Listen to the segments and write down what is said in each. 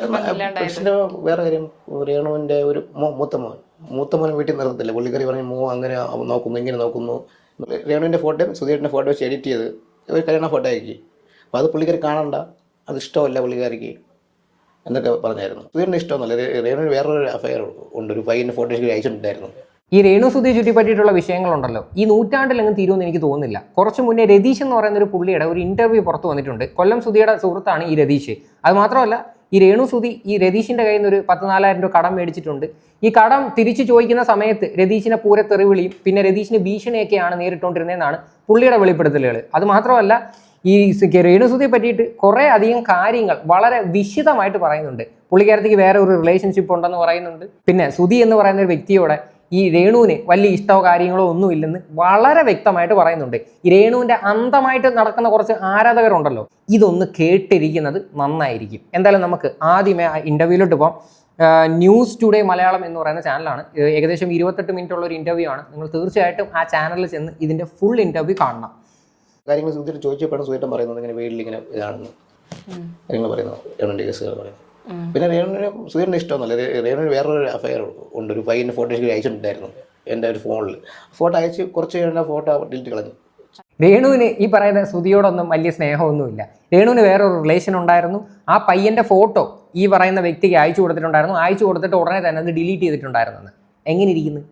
വേറെ കാര്യം രേണുവിന്റെ ഒരു മൂത്തമോൻ മൂത്ത മോൻ. മൂത്ത മോൻ വീട്ടിൽ നിർത്തത്തില്ല. പുള്ളിക്കറി പറഞ്ഞു മോ അങ്ങനെ നോക്കുന്നു ഇങ്ങനെ നോക്കുന്നു. രേണുവിന്റെ ഫോട്ടോയും സുധീറിന്റെ ഫോട്ടോ വെച്ച് എഡിറ്റ് ചെയ്ത് ഒരു കല്യാണ ഫോട്ടോ ആക്കി. അപ്പോൾ അത് പുള്ളിക്കാരി കാണണ്ട. അത് ഇഷ്ടമല്ല പുള്ളിക്കാരിക്ക്. എന്നൊക്കെ പറഞ്ഞായിരുന്നു. സുധീറിന്റെ ഇഷ്ടമൊന്നുമല്ല. രേണുവിന് വേറൊരു അഫയർ ഉണ്ട്. ഒരു പയ്യന്റെ ഫോട്ടോ അയച്ചിട്ടുണ്ടായിരുന്നു. ഈ രേണു സുധി ചുറ്റിപ്പറ്റിയിട്ടുള്ള വിഷയങ്ങളുണ്ടല്ലോ. ഈ നൂറ്റാണ്ടിലങ്ങ് തീരുമെന്ന് എനിക്ക് തോന്നുന്നില്ല. കുറച്ച് മുന്നേ രതീഷ് എന്ന് പറയുന്ന ഒരു പുള്ളിയുടെ ഒരു ഇന്റർവ്യൂ പുറത്തു വന്നിട്ടുണ്ട്. കൊല്ലം സുധിയുടെ സുഹൃത്താണ് ഈ രതീഷ്. അത് മാത്രമല്ല ഈ രേണു സുധി ഈ രതീഷിന്റെ കയ്യിൽ നിന്ന് ഒരു പത്ത് നാലായിരം രൂപ കടം മേടിച്ചിട്ടുണ്ട്. ഈ കടം തിരിച്ചു ചോദിക്കുന്ന സമയത്ത് രതീഷിനെ പൂരെ തെറിവിളിയും പിന്നെ രതീഷിന് ഭീഷണിയൊക്കെയാണ് നേരിട്ടുകൊണ്ടിരുന്നതെന്നാണ് പുള്ളിയുടെ വെളിപ്പെടുത്തലുകൾ. അത് മാത്രമല്ല ഈ രേണുസുതിയെ രേണു പറ്റിയിട്ട് കുറേ അധികം കാര്യങ്ങൾ വളരെ വിശദമായിട്ട് പറയുന്നുണ്ട്. പുള്ളിക്കാരത്തേക്ക് വേറെ ഒരു റിലേഷൻഷിപ്പ് ഉണ്ടെന്ന് പറയുന്നുണ്ട്. പിന്നെ സുധി എന്ന് പറയുന്ന ഒരു വ്യക്തിയോടെ ഈ രേണുവിന് വലിയ ഇഷ്ടമോ കാര്യങ്ങളോ ഒന്നും ഇല്ലെന്ന് വളരെ വ്യക്തമായിട്ട് പറയുന്നുണ്ട്. ഈ രേണുവിന്റെ അന്തമായിട്ട് നടക്കുന്ന കുറച്ച് ആരാധകരുണ്ടല്ലോ ഇതൊന്ന് കേട്ടിരിക്കുന്നത് നന്നായിരിക്കും. എന്തായാലും നമുക്ക് ആദ്യമേ ആ ഇന്റർവ്യൂലോട്ട് പോകാം ന്യൂസ് ടുഡേ മലയാളം എന്ന് പറയുന്ന ചാനലാണ് ഏകദേശം ഇരുപത്തെട്ട് മിനിറ്റ് ഉള്ള ഒരു ഇന്റർവ്യൂ ആണ്. നിങ്ങൾ തീർച്ചയായിട്ടും ആ ചാനലിൽ ചെന്ന് ഇതിന്റെ ഫുൾ ഇന്റർവ്യൂ കാണണം. കാര്യങ്ങൾ ചോദിച്ചപ്പോഴാണ് സുധീരൻ പറയുന്നത് ഇങ്ങനെ വീട്ടിൽ ഇങ്ങനെ ഇതാണെന്ന്. കാര്യങ്ങൾ പറയുന്നത്. ഗവൺമെന്റ് കേസുകൾ പറയുന്നത്. പിന്നെ രേണുവിന് സുധീറിന് ഇഷ്ടമൊന്നുമല്ല. റേണു രേണുവിന് വേറൊരു അഫയർ ഉണ്ട്. ഒരു പയ്യന്റെ ഫോട്ടോ എനിക്ക് അയച്ചിട്ടുണ്ടായിരുന്നു എന്റെ ഒരു ഫോണിൽ ഫോട്ടോ അയച്ച് കുറച്ച് കഴിഞ്ഞാൽ ഫോട്ടോ ഡിലീറ്റ് കളഞ്ഞു. രേണുവിന് ഈ പറയുന്ന സുധിയോടൊന്നും വലിയ സ്നേഹമൊന്നുമില്ല. രേണുവിന് വേറൊരു റിലേഷൻ ഉണ്ടായിരുന്നു. ആ പയ്യന്റെ ഫോട്ടോ ഈ പറയുന്ന വ്യക്തിക്ക് അയച്ചു കൊടുത്തിട്ടുണ്ടായിരുന്നു. അയച്ചു കൊടുത്തിട്ട് ഉടനെ തന്നെ അത് ഡിലീറ്റ് ചെയ്തിട്ടുണ്ടായിരുന്നു എങ്ങനെ ഇരിക്കുന്നു?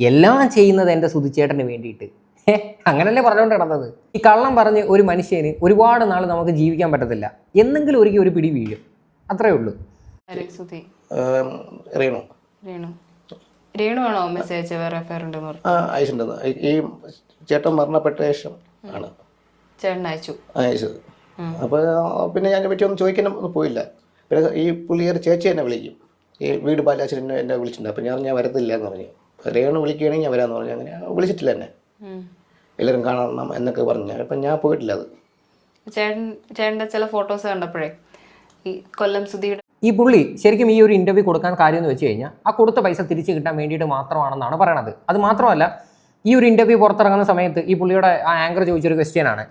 എല്ലാം ചെയ്യുന്നത് എന്റെ സുധിച്ചേട്ടന് വേണ്ടിയിട്ട്. അങ്ങനല്ലേ പറഞ്ഞുകൊണ്ട് കിടന്നത്? ഈ കള്ളം പറഞ്ഞ് ഒരു മനുഷ്യന് ഒരുപാട് നാൾ നമുക്ക് ജീവിക്കാൻ പറ്റത്തില്ല. എന്നെങ്കിലും ഒരിക്കൽ ഒരു പിടി വീഴും. അത്രേ ഉള്ളൂ. റേണു ഏം, രേണു. രേണു. രേണു ആണോ മെസ്സേജ് അയച്ച വേറെ എഫയർ ഉണ്ടെന്ന് ആ അയച്ചിട്ടുണ്ടെന്ന് ഈ ചേട്ടൻ മരണപ്പെട്ട ശേഷം ആണ്. ചേട്ടൻ അയച്ചു. അയച്ചത്. അപ്പോൾ പിന്നെ ഞാൻ പറ്റി ഒന്നും ചോദിക്കാനും ഒന്നും പോയില്ല. പിന്നെ ഈ പുള്ളിയൊരു ചേച്ചി എന്നെ വിളിക്കും. ഈ വീട് ബാലാച്ചൻ എന്നെ വിളിച്ചിട്ടുണ്ട്. അപ്പോൾ ഞാൻ ഞാൻ വരത്തില്ല എന്ന് പറഞ്ഞു രേണു വിളിക്കുകയാണെങ്കിൽ ഞാൻ വരാമെന്ന് പറഞ്ഞു. അങ്ങനെ വിളിച്ചിട്ടില്ല എന്നെ. എല്ലാരും എല്ലാവരും കാണണം എന്നൊക്കെ പറഞ്ഞു. അപ്പം ഞാൻ പോയിട്ടില്ല അത്. ചേട്ടൻ ചേട്ടന്റെ ചില ഫോട്ടോസ് കണ്ടപ്പോഴേ ഈ കൊല്ലം സുധിയുടെ ഈ പുള്ളി ശരിക്കും ഈ ഒരു ഇന്റർവ്യൂ കൊടുക്കാൻ കാര്യം എന്ന് വെച്ച് കഴിഞ്ഞാൽ ആ കൊടുത്ത പൈസ തിരിച്ചു കിട്ടാൻ വേണ്ടിയിട്ട് മാത്രമാണെന്നാണ് പറയണത്. അത് മാത്രമല്ല ഈ ഒരു ഇന്റർവ്യൂ പുറത്തിറങ്ങുന്ന സമയത്ത് ഈ പുള്ളിയുടെ ആ ആങ്കർ ചോദിച്ചൊരു ക്വസ്റ്റ്യൻ ആണ്.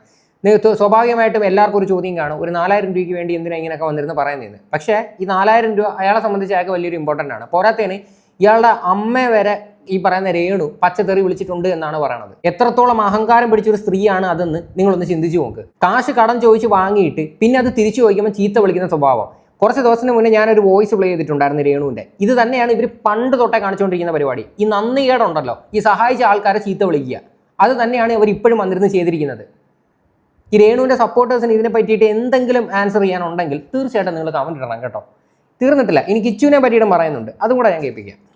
സ്വാഭാവികമായിട്ടും എല്ലാവർക്കും ഒരു ചോദ്യം കാണും ഒരു നാലായിരം രൂപയ്ക്ക് വേണ്ടി എന്തിനാ ഇങ്ങനെയൊക്കെ വന്നിരുന്ന് പറയുന്നതെന്ന്. പക്ഷേ ഈ നാലായിരം രൂപ അയാളെ സംബന്ധിച്ച് അയാൾക്ക് വലിയൊരു ഇമ്പോർട്ടന്റ് ആണ്. പോരാത്തേന് ഇയാളുടെ അമ്മ വരെ ഈ പറയുന്ന രേണു പച്ചതെറി വിളിച്ചിട്ടുണ്ട് എന്നാണ് പറയുന്നത് എത്രത്തോളം അഹങ്കാരം പിടിച്ചൊരു സ്ത്രീയാണ് അതെന്ന് നിങ്ങളൊന്ന് ചിന്തിച്ചു നോക്ക്. കാശ് കടം ചോദിച്ച് വാങ്ങിയിട്ട് പിന്നെ അത് തിരിച്ചു ചോദിക്കുമ്പോൾ ചീത്ത വിളിക്കുന്ന സ്വഭാവം. കുറച്ച് ദിവസത്തിന് മുന്നേ ഞാനൊരു വോയിസ് പ്ലേ ചെയ്തിട്ടുണ്ടായിരുന്നു രേണുവിന്റെ ഇത് തന്നെയാണ് ഇവർ പണ്ട് തൊട്ടേ കാണിച്ചുകൊണ്ടിരിക്കുന്ന പരിപാടി. ഈ നന്ദികേടുണ്ടല്ലോ ഈ സഹായിച്ച ആൾക്കാരെ ചീത്ത വിളിക്കുക. അത് തന്നെയാണ് ഇവർ ഇപ്പോഴും വന്നിരുന്ന് ചെയ്തിരിക്കുന്നത്. ഈ രേണുവിന്റെ സപ്പോർട്ടേഴ്സിന് ഇതിനെ പറ്റിയിട്ട് എന്തെങ്കിലും ആൻസർ ചെയ്യാനുണ്ടെങ്കിൽ തീർച്ചയായിട്ടും നിങ്ങൾ കമന്റ് ഇടണം കേട്ടോ. തീർന്നിട്ടില്ല. എനിക്ക് ഇച്ചുവിനെ പറ്റിയിട്ടും പറയുന്നുണ്ട്. അതും കൂടെ ഞാൻ കേൾപ്പിക്കാം.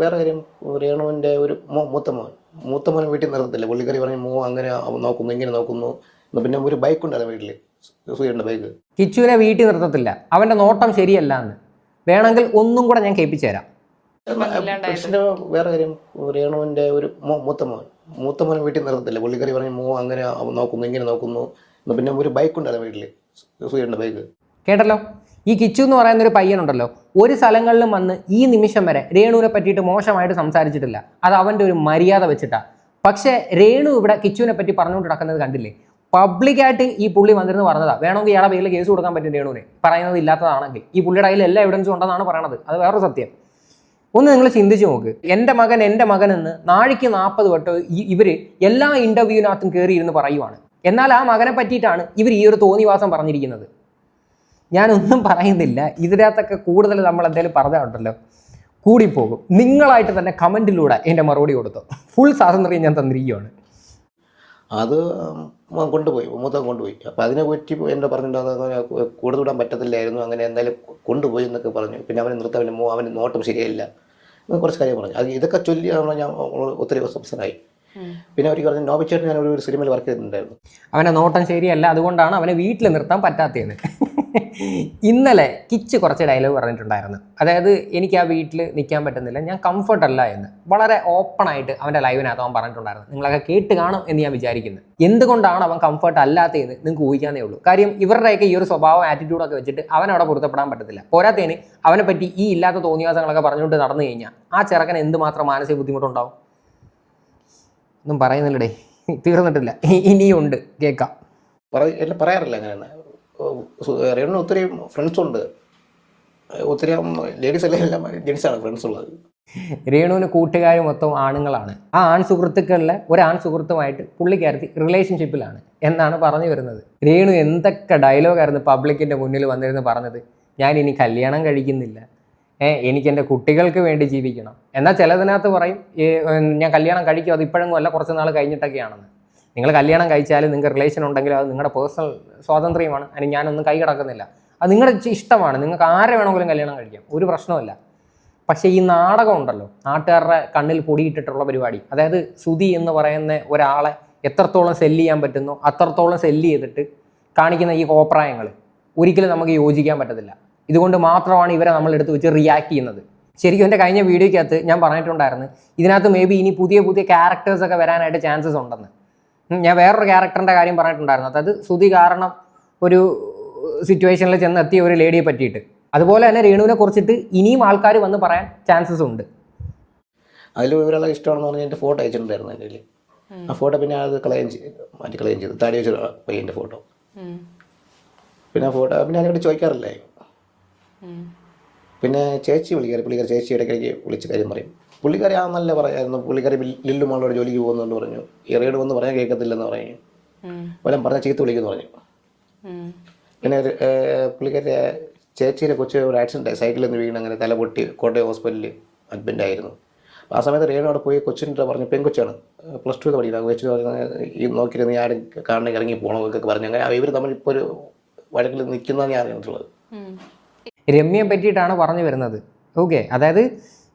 വേറെ കാര്യം രേണുവിന്റെ ഒരു മൂത്തമോൻ മൂത്ത മോൻ. മൂത്ത മോൻ വീട്ടിൽ നിർത്തത്തില്ല. പുള്ളിക്കറി പറഞ്ഞു മോ അങ്ങനെ നോക്കുന്നു ഇങ്ങനെ നോക്കുന്നു. പിന്നെ ഒരു ബൈക്ക് ഉണ്ടായിരുന്നു വീട്ടിൽ സൂര്യന്റെ ബൈക്ക്. കിച്ചുവിനെ വീട്ടിൽ നിർത്തത്തില്ല. അവന്റെ നോട്ടം ശരിയല്ല എന്ന് വേണമെങ്കിൽ ഒന്നും കൂടെ ഞാൻ കേൾപ്പിച്ചു തരാം വേറെ കാര്യം രേണുവിന്റെ ഒരു മൂത്തമോൻ മൂത്ത മോൻ. മൂത്ത മോൻ വീട്ടിൽ നിർത്തത്തില്ല. പുള്ളിക്കറി പറഞ്ഞു മോ അങ്ങനെ നോക്കുന്നു ഇങ്ങനെ നോക്കുന്നു. പിന്നെ ഒരു ബൈക്ക് ഉണ്ടായിരുന്നു വീട്ടിൽ സൂര്യന്റെ ബൈക്ക്. കേട്ടല്ലോ? ഈ കിച്ചു എന്ന് പറയുന്ന ഒരു പയ്യനുണ്ടല്ലോ ഒരു സ്ഥലങ്ങളിലും വന്ന് ഈ നിമിഷം വരെ രേണുവിനെ പറ്റിയിട്ട് മോശമായിട്ട് സംസാരിച്ചിട്ടില്ല. അത് അവന്റെ ഒരു മര്യാദ വെച്ചിട്ടാണ് പക്ഷേ രേണു ഇവിടെ കിച്ചുവിനെ പറ്റി പറഞ്ഞുകൊണ്ട് നടക്കുന്നത് കണ്ടില്ലേ? പബ്ലിക്കായിട്ട് ഈ പുള്ളി വന്നിരുന്ന് പറഞ്ഞതാണ് വേണമെങ്കിൽ ഇയാളെ പേരിൽ കേസ് കൊടുക്കാൻ പറ്റും രേണുവിനെ. പറയുന്നത് ഇല്ലാത്തതാണെങ്കിൽ. ഈ പുള്ളിയുടെ കയ്യിൽ എല്ലാ എവിഡൻസും ഉണ്ടെന്നാണ് പറയണത്. അത് വേറൊരു സത്യം. ഒന്ന് നിങ്ങൾ ചിന്തിച്ചു നോക്ക്. എന്റെ മകൻ എന്റെ മകൻ എന്ന് നാഴിക്ക് നാൽപ്പത് വട്ടം ഇവർ എല്ലാ ഇന്റർവ്യൂവിനകത്തും കയറിയിരുന്ന് പറയുവാണ്. എന്നാൽ ആ മകനെ പറ്റിയിട്ടാണ് ഇവർ ഈ ഒരു തോന്നിവാസം പറഞ്ഞിരിക്കുന്നത്. ഞാനൊന്നും പറയുന്നില്ല. ഇതിനകത്തൊക്കെ കൂടുതൽ നമ്മൾ എന്തെങ്കിലും പറഞ്ഞുണ്ടല്ലോ കൂടിപ്പോകും. നിങ്ങളായിട്ട് തന്നെ കമന്റിലൂടെ എന്റെ മറുപടി കൊടുത്തു. ഫുൾ സ്വാതന്ത്ര്യം ഞാൻ തന്നിരിക്കുകയാണ്. അത് കൊണ്ടുപോയി. മൂത്തം കൊണ്ടുപോയി. അപ്പോൾ അതിനെ പറ്റി എന്നെ പറഞ്ഞിട്ടുണ്ടാകുന്ന കൂടുതൽ വിടാൻ പറ്റത്തില്ലായിരുന്നു. അങ്ങനെ എന്തായാലും കൊണ്ടുപോയി എന്നൊക്കെ പറഞ്ഞു. പിന്നെ അവനെ നിർത്താൻ മോ അവന് നോട്ടം ശരിയല്ല കുറച്ച് കാര്യം പറഞ്ഞു. അത് ഇതൊക്കെ ചൊല്ലി ആണ് ഞാൻ ഒത്തിരി സംസാരമായി പിന്നെ അവർക്ക് പറഞ്ഞു നോബിച്ചേട്ടൻ ഞാൻ ഒരു ഒരു സിനിമയിൽ വർക്ക് ചെയ്തിട്ടുണ്ടായിരുന്നു. അവനെ നോട്ടം ശരിയല്ല. അതുകൊണ്ടാണ് അവനെ വീട്ടിൽ നിർത്താൻ പറ്റാത്തതെന്ന്. ഇന്നലെ കിച്ച് കുറച്ച് ഡയലോഗ് പറഞ്ഞിട്ടുണ്ടായിരുന്നു. അതായത് എനിക്ക് ആ വീട്ടിൽ നിൽക്കാൻ പറ്റുന്നില്ല ഞാൻ കംഫർട്ട് അല്ല എന്ന്. വളരെ ഓപ്പൺ ആയിട്ട് അവന്റെ ലൈവിനകത്ത് അവൻ പറഞ്ഞിട്ടുണ്ടായിരുന്നു. നിങ്ങളൊക്കെ കേട്ട് കാണും എന്ന് ഞാൻ വിചാരിക്കുന്നു. എന്തുകൊണ്ടാണ് അവൻ കംഫർട്ട് അല്ലാത്തതെന്ന് നിങ്ങൾക്ക് ഊഹിക്കാനേ ഉള്ളൂ. കാര്യം ഇവരുടെയൊക്കെ ഈ ഒരു സ്വഭാവം ആറ്റിറ്റ്യൂഡൊക്കെ വെച്ചിട്ട് അവൻ അവിടെ പൊരുത്തപ്പെടാൻ പറ്റത്തില്ല. പോരാത്തേന് അവനെ പറ്റി ഈ ഇല്ലാത്ത തോന്നിയാസങ്ങളൊക്കെ പറഞ്ഞുകൊണ്ട് നടന്നു കഴിഞ്ഞാൽ ആ ചെറുക്കന് എന്തുമാത്രം മാനസിക ബുദ്ധിമുട്ടുണ്ടാവും? ഒന്നും പറയുന്നില്ലടേ. തീർന്നിട്ടില്ല. ഇനിയുണ്ട്. കേൾക്കാം. പറയാറില്ല അങ്ങനെ ഒത്തിരി ഫ്രണ്ട്സ് ഉണ്ട്. ഒത്തിരി ലേഡീസ് എല്ലാം എല്ലാം ജെൻസാണ് ഫ്രണ്ട്സ് ഉള്ളത്. രേണുവിന് കൂട്ടുകാർ മൊത്തം ആണുങ്ങളാണ്. ആ ആൺ സുഹൃത്തുക്കളിലെ ഒരു ആൺ സുഹൃത്തുമായിട്ട് പുള്ളിക്കാരത്തി റിലേഷൻഷിപ്പിലാണ് എന്നാണ് പറഞ്ഞു വരുന്നത്. രേണു എന്തൊക്കെ ഡയലോഗായിരുന്നു പബ്ലിക്കിന്റെ മുന്നിൽ വന്നിരുന്ന് പറഞ്ഞത്? ഞാൻ ഇനി കല്യാണം കഴിക്കുന്നില്ല. എനിക്ക് എന്റെ കുട്ടികൾക്ക് വേണ്ടി ജീവിക്കണം. എന്നാൽ ചിലതിനകത്ത് പറയും ഞാൻ കല്യാണം കഴിക്കും. അത് ഇപ്പോഴെങ്കിലും അല്ല കുറച്ച് നാൾ കഴിഞ്ഞിട്ടൊക്കെയാണെന്ന്. നിങ്ങൾ കല്യാണം കഴിച്ചാലും നിങ്ങൾക്ക് റിലേഷൻ ഉണ്ടെങ്കിലും അത് നിങ്ങളുടെ പേഴ്സണൽ സ്വാതന്ത്ര്യമാണ്. അതിന് ഞാനൊന്നും കൈ കിടക്കുന്നില്ല. അത് നിങ്ങളുടെ ഇഷ്ടമാണ്. നിങ്ങൾക്ക് ആരെ വേണമെങ്കിലും കല്യാണം കഴിക്കാം. ഒരു പ്രശ്നമല്ല പക്ഷേ ഈ നാടകം ഉണ്ടല്ലോ. നാട്ടുകാരുടെ കണ്ണിൽ പൊടിയിട്ടിട്ടുള്ള പരിപാടി. അതായത് സുതി എന്ന് പറയുന്ന ഒരാളെ എത്രത്തോളം സെല്ല് ചെയ്യാൻ പറ്റുന്നു അത്രത്തോളം സെല്ല് ചെയ്തിട്ട് കാണിക്കുന്ന ഈ കോപ്രായങ്ങൾ ഒരിക്കലും നമുക്ക് യോജിക്കാൻ പറ്റത്തില്ല. ഇതുകൊണ്ട് മാത്രമാണ് ഇവരെ നമ്മൾ എടുത്ത് വെച്ച് റിയാക്ട് ചെയ്യുന്നത്. ശരിക്കും എന്റെ കഴിഞ്ഞ വീഡിയോയ്ക്കകത്ത് ഞാൻ പറഞ്ഞിട്ടുണ്ടായിരുന്നു ഇതിനകത്ത് മേ ബി ഇനി പുതിയ പുതിയ ക്യാരക്ടേഴ്സൊക്കെ വരാനായിട്ട് ചാൻസസ് ഉണ്ടെന്ന്. ഞാൻ വേറൊരു ക്യാരക്ടറിന്റെ കാര്യം പറഞ്ഞിട്ടുണ്ടായിരുന്നു. അതായത് സുധി കാരണം ഒരു സിറ്റുവേഷനിൽ ചെന്നെത്തിയ ഒരു ലേഡിയെ പറ്റിയിട്ട്. അതുപോലെ തന്നെ രേണുവിനെ കുറിച്ചിട്ട് ഇനിയും ആൾക്കാർ വന്ന് പറയാൻ ചാൻസസ് ഉണ്ട്. അതിൽ ഇവരെല്ലാം ഇഷ്ടമാണെന്ന് പറഞ്ഞാൽ എന്റെ ഫോട്ടോ അയച്ചിട്ടുണ്ടായിരുന്നു എന്റെ കയ്യിൽ ആ ഫോട്ടോ പിന്നെ അത് ക്ലെയിം ചെയ്തു മാറ്റി ക്ലെയിം ചെയ്തു. താടി വെച്ച പയ്യന്റെ ഫോട്ടോ. പിന്നെ ഫോട്ടോ പിന്നെ അതിനോട് ചോദിക്കാറില്ലേ. പിന്നെ ചേച്ചി വിളിക്കാറ് പുള്ളിക്കാർ ചേച്ചി ഇടയ്ക്കിടയ്ക്ക് വിളിച്ച് കാര്യം പറയും. പുള്ളിക്കാരി ആണെന്നല്ലേ നല്ല പറയായിരുന്നു. പുള്ളിക്കാരി ലില്ലുമാളോട് ലില്ലു ജോലിക്ക് പോകുന്നുണ്ട് പറഞ്ഞു. റേഡ് വന്ന് പറയാൻ കേൾക്കത്തില്ലെന്ന് പറഞ്ഞു. ഉം. വല്ലതും പറഞ്ഞ ചീത്ത വിളിക്കുന്നു പറഞ്ഞു. പിന്നെ പുള്ളിക്കാരി ചേച്ചിയുടെ കൊച്ചു ഒരു ആക്സിഡന്റ് ആയി. സൈക്കിളിൽ നിന്ന് വീണ് അങ്ങനെ തല പൊട്ടി കോട്ടയം ഹോസ്പിറ്റലിൽ അഡ്മിന്റ് ആയിരുന്നു. അപ്പോൾ ആ സമയത്ത് രേണു അവിടെ പോയി കൊച്ചിന്റെ പറഞ്ഞു? പെൺകൊച്ചാണ്. പ്ലസ് ടു പഠിക്കുന്നത് കൊച്ചു ഈ നോക്കിയിരുന്ന് ഞാൻ ആരും കാണണമെങ്കിൽ ഇറങ്ങി പോകണം എന്നൊക്കെ പറഞ്ഞു. അങ്ങനെ ഇവർ തമ്മിൽ ഇപ്പോൾ ഒരു വഴക്കിൽ നിൽക്കുന്നതാണ് ഞാൻ അറിഞ്ഞിട്ടുള്ളത്. രമ്യയെ പറ്റിയിട്ടാണ് പറഞ്ഞു വരുന്നത്. ഓക്കെ. അതായത്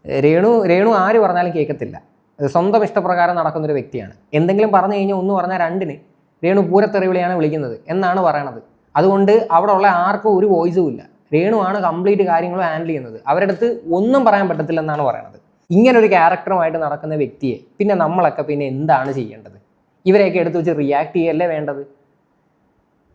രേണു രേണു ആര് പറഞ്ഞാലും കേൾക്കത്തില്ല സ്വന്തം ഇഷ്ടപ്രകാരം നടക്കുന്നൊരു വ്യക്തിയാണ്. എന്തെങ്കിലും പറഞ്ഞു കഴിഞ്ഞാൽ ഒന്ന് പറഞ്ഞാൽ രണ്ടിന് രേണു പൂരത്തെറിവിളിയാണ് വിളിക്കുന്നത് എന്നാണ് പറയണത്. അതുകൊണ്ട് അവിടെ ഉള്ള ആർക്കും ഒരു വോയിസും ഇല്ല. രേണുവാണ് കംപ്ലീറ്റ് കാര്യങ്ങളും ഹാൻഡിൽ ചെയ്യുന്നത്. അവരുടെ അടുത്ത് ഒന്നും പറയാൻ പറ്റത്തില്ലെന്നാണ് പറയണത്. ഇങ്ങനൊരു ക്യാരക്ടറുമായിട്ട് നടക്കുന്ന വ്യക്തിയെ പിന്നെ നമ്മളൊക്കെ പിന്നെ എന്താണ് ചെയ്യേണ്ടത്? ഇവരെയൊക്കെ എടുത്ത് വെച്ച് റിയാക്ട് ചെയ്യല്ലേ വേണ്ടത്?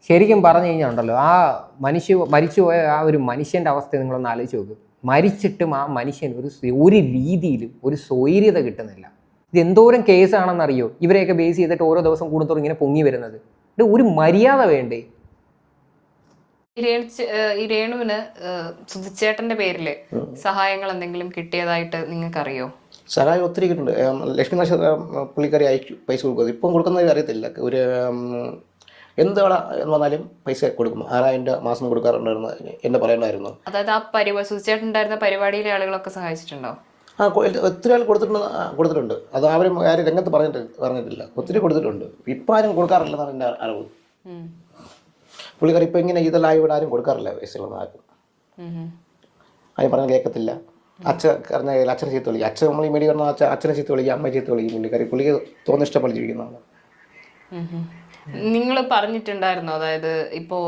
ശരിക്കും പറഞ്ഞു കഴിഞ്ഞാൽ ഉണ്ടല്ലോ ആ മനുഷ്യ മരിച്ചുപോയ ആ ഒരു മനുഷ്യന്റെ അവസ്ഥ നിങ്ങളൊന്ന് ആലോചിച്ച് നോക്ക്. മരിച്ചിട്ടും ആ മനുഷ്യൻ ഒരു ഒരു രീതിയിലും ഒരു സ്വൈര്യത കിട്ടുന്നില്ല. ഇത് എന്തോരം കേസാണെന്നറിയോ? ഇവരെയൊക്കെ ബേസ് ചെയ്തിട്ട് ഓരോ ദിവസം കൂടുന്നതോറും ഇങ്ങനെ പൊങ്ങി വരുന്നത്. ഇത് ഒരു മര്യാദ വേണ്ടേ? ഈ രേണു ചെ- രേണുവിന് സുധിച്ചേട്ടന്റെ പേരിൽ സഹായങ്ങൾ എന്തെങ്കിലും കിട്ടിയതായിട്ട് നിങ്ങൾക്ക് അറിയോ സഹായം ഒത്തിരി കിട്ടുന്നുണ്ട്. ലക്ഷ്മി നാശ പുള്ളിക്കാരി അയക്കും പൈസ കൊടുക്കുന്നത് ഇപ്പം കൊടുക്കുന്നത് അറിയത്തില്ല. ഒരു ഉം, എന്ത് വേണ എന്ന് പറഞ്ഞാലും പൈസ കൊടുക്കും ആറായിരം രൂപ മാസം കൊടുക്കാറുണ്ടായിരുന്നു എന്ന് പറയണ്ടായിരുന്നു. അതായത് ആ പരിപാടി പരിപാടിയിലെ ആളുകളൊക്കെ സഹായിച്ചിട്ടുണ്ടോ? ആ ഒത്തിരി ആൾ കൊടുത്തിട്ടുണ്ട് കൊടുത്തിട്ടുണ്ട്. അത് അവരും ആരും രംഗത്ത് പറഞ്ഞിട്ട് പറഞ്ഞിട്ടില്ല. ഒത്തിരി കൊടുത്തിട്ടുണ്ട്. ഇപ്പം ആരും കൊടുക്കാറില്ലെന്നാണ് എന്റെ അറിവ്. പുള്ളിക്കാർ ഇപ്പം ഇങ്ങനെ ഇതെല്ലാം ഇവിടെ ആരും കൊടുക്കാറില്ല പൈസകളൊന്നും ആർക്കും. അതിന്. ആരും പറഞ്ഞ കേൾക്കത്തില്ല അച്ഛൻ പറഞ്ഞ അച്ഛനെ ചീത്ത വിളിക്കും. അച്ഛൻ നമ്മൾ ഈ മേടി പറഞ്ഞാൽ അച്ഛൻ അച്ഛനെ ചീത്ത വിളിക്കും അമ്മയെ ചീത്ത വിളിക്കും. പുള്ളിക്കാരി പുള്ളിക്ക് തോന്നിഷ്ടപ്പെട്ട് ജീവിക്കുന്നതാണ്. നിങ്ങൾ പറഞ്ഞിട്ടുണ്ടായിരുന്നോ? അതായത് ഇപ്പോ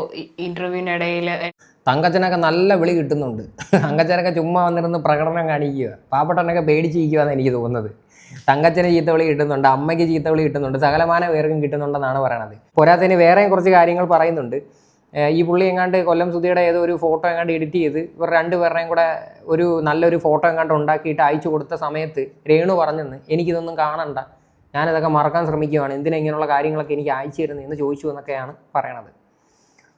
ഇന്റർവ്യൂവിനിടയിൽ തങ്കച്ചനൊക്കെ നല്ല വിളി കിട്ടുന്നുണ്ട്. തങ്കച്ചനൊക്കെ ചുമ്മാ വന്നിരുന്ന് പ്രകടനം കാണിക്കുക. പാവപ്പെട്ടവനൊക്കെ പേടിച്ചിരിക്കുകയെന്ന് എനിക്ക് തോന്നുന്നത്. തങ്കച്ചന് ചീത്ത വിളി കിട്ടുന്നുണ്ട് അമ്മയ്ക്ക് ചീത്ത വിളി കിട്ടുന്നുണ്ട് സകലമാന പേർക്കും കിട്ടുന്നുണ്ടെന്നാണ് പറയണത്. പോരാത്തതിന് വേറെയും കുറച്ച് കാര്യങ്ങൾ പറയുന്നുണ്ട്. ഈ പുള്ളി എങ്ങാണ്ട് കൊല്ലം സുധിയുടെ ഏതോ ഒരു ഫോട്ടോ എങ്ങാണ്ട് എഡിറ്റ് ചെയ്ത് ഇവർ രണ്ടുപേരുടെയും കൂടെ ഒരു നല്ലൊരു ഫോട്ടോ എങ്ങാണ്ട് ഉണ്ടാക്കിയിട്ട് അയച്ചു കൊടുത്ത സമയത്ത് രേണു പറഞ്ഞെന്ന് എനിക്കിതൊന്നും കാണണ്ട. ഞാനിതൊക്കെ മറക്കാൻ ശ്രമിക്കുകയാണ് എന്തിനാ ഇങ്ങനെയുള്ള കാര്യങ്ങളൊക്കെ എനിക്ക് അയച്ചു തരുന്നത് എന്ന് ചോദിച്ചു എന്നൊക്കെയാണ് പറയണത്.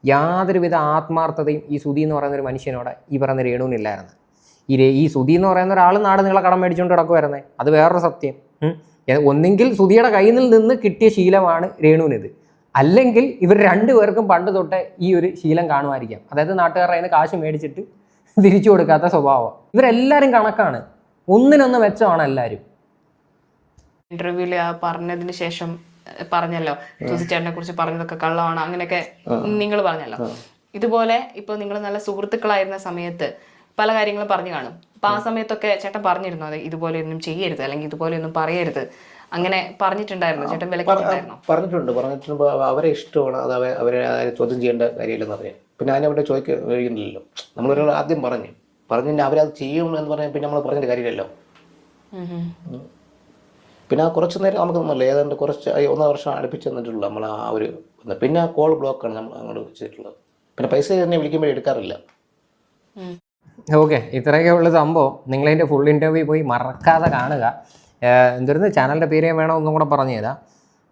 യാതൊരുവിധ ആത്മാർത്ഥതയും ഈ സുധി എന്ന് പറയുന്ന ഒരു മനുഷ്യനോട് ഈ പറയുന്ന രേണുവിനില്ലായിരുന്നു ഈ ഈ സുധി എന്ന് പറയുന്ന ഒരാൾ നാട് നിങ്ങളെ കടം മേടിച്ചുകൊണ്ട് കിടക്കുമായിരുന്നേ അത് വേറൊരു സത്യം. ഒന്നെങ്കിൽ സുധിയുടെ കയ്യിൽ നിന്ന് കിട്ടിയ ശീലമാണ് രേണുവിനിത്. അല്ലെങ്കിൽ ഇവർ രണ്ടുപേർക്കും പണ്ട് തൊട്ടേ ഈ ഒരു ശീലം കാണുമായിരിക്കാം. അതായത് നാട്ടുകാരുടെ അതിന് കാശ് മേടിച്ചിട്ട് തിരിച്ചു കൊടുക്കാത്ത സ്വഭാവം. ഇവരെല്ലാവരും കണക്കാണ്. ഒന്നിനൊന്ന് മെച്ചമാണ് എല്ലാവരും ഇന്റർവ്യൂവിൽ ആ പറഞ്ഞതിന് ശേഷം പറഞ്ഞല്ലോ. ചേട്ടനെ കുറിച്ച് പറഞ്ഞതൊക്കെ കള്ളമാണ്. അങ്ങനെയൊക്കെ നിങ്ങൾ പറഞ്ഞല്ലോ. ഇതുപോലെ ഇപ്പൊ നിങ്ങൾ നല്ല സുഹൃത്തുക്കളായിരുന്ന സമയത്ത് പല കാര്യങ്ങളും പറഞ്ഞു കാണും. അപ്പൊ ആ സമയത്തൊക്കെ ചേട്ടൻ പറഞ്ഞിരുന്നു? അതെ ഇതുപോലെ ഒന്നും ചെയ്യരുത് അല്ലെങ്കിൽ ഇതുപോലെ ഒന്നും പറയരുത്. അങ്ങനെ പറഞ്ഞിട്ടുണ്ടായിരുന്നു? ചേട്ടൻ വില പറഞ്ഞിട്ടുണ്ട്. പറഞ്ഞിട്ടുണ്ട്. അവരെ ഇഷ്ടമാണ്. അത് അവരെ ചോദ്യം ചെയ്യേണ്ട കാര്യമില്ലെന്ന് അറിയാം പിന്നെ അതിനെ അവരുടെ ചോദിക്കുന്നില്ലല്ലോ. നമ്മൾ ആദ്യം പറഞ്ഞു. പറഞ്ഞു അവരത് ചെയ്യും എന്ന് പറഞ്ഞാൽ പിന്നെ നമ്മൾ പറഞ്ഞിട്ട് കാര്യമില്ലല്ലോ. പിന്നെ ആ കുറച്ച് നേരം നമുക്ക് തന്നല്ലോ ഏതാണ്ട് കുറച്ച് ഒന്നര വർഷം അടുപ്പിച്ച് തന്നിട്ടുള്ളൂ നമ്മൾ ആ ഒരു പിന്നെ ആ കോൾ ബ്ലോക്കാണ് നമ്മൾ അങ്ങോട്ട് ചെയ്തിട്ടുള്ളത് പിന്നെ പൈസ തന്നെ വിളിക്കുമ്പോൾ എടുക്കാറില്ല. ഓക്കെ ഇത്രയൊക്കെ ഉള്ള സംഭവം നിങ്ങളതിന്റെ ഫുൾ ഇന്റർവ്യൂ പോയി മറക്കാതെ കാണുക. എന്തൊരു ചാനലിന്റെ പേര് വേണോ വേണം ഒന്നും കൂടെ പറഞ്ഞു തരാം.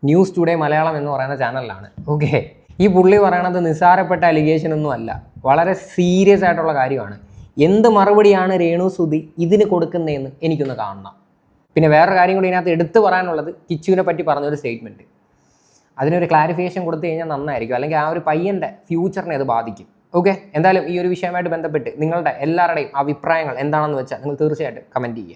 ന്യൂസ് ടുഡേ മലയാളം എന്ന് പറയുന്ന ചാനലിലാണ് ഓക്കെ ഈ പുള്ളി പറയണത് നിസ്സാരപ്പെട്ട അലിഗേഷൻ ഒന്നും അല്ല. വളരെ സീരിയസ് ആയിട്ടുള്ള കാര്യമാണ്. എന്ത് മറുപടിയാണ് രേണു സുധി ഇതിന് കൊടുക്കുന്നതെന്ന് എനിക്കൊന്ന് കാണണം. പിന്നെ വേറൊരു കാര്യം കൂടി ഇതിനകത്ത് എടുത്തു പറയാനുള്ളത് കിച്ചുവിനെ പറ്റി പറഞ്ഞൊരു സ്റ്റേറ്റ്മെന്റ് അതിനൊരു ക്ലാരിഫിക്കേഷൻ കൊടുത്തു കഴിഞ്ഞാൽ നന്നായിരിക്കും. അല്ലെങ്കിൽ ആ ഒരു പയ്യന്റെ ഫ്യൂച്ചറിനെ അത് ബാധിക്കും. ഓക്കെ എന്തായാലും ഈ ഒരു വിഷയമായിട്ട് ബന്ധപ്പെട്ട് നിങ്ങളുടെ എല്ലാവരുടെയും അഭിപ്രായങ്ങൾ എന്താണെന്ന് വെച്ചാൽ നിങ്ങൾ തീർച്ചയായിട്ടും കമന്റ് ചെയ്യുക.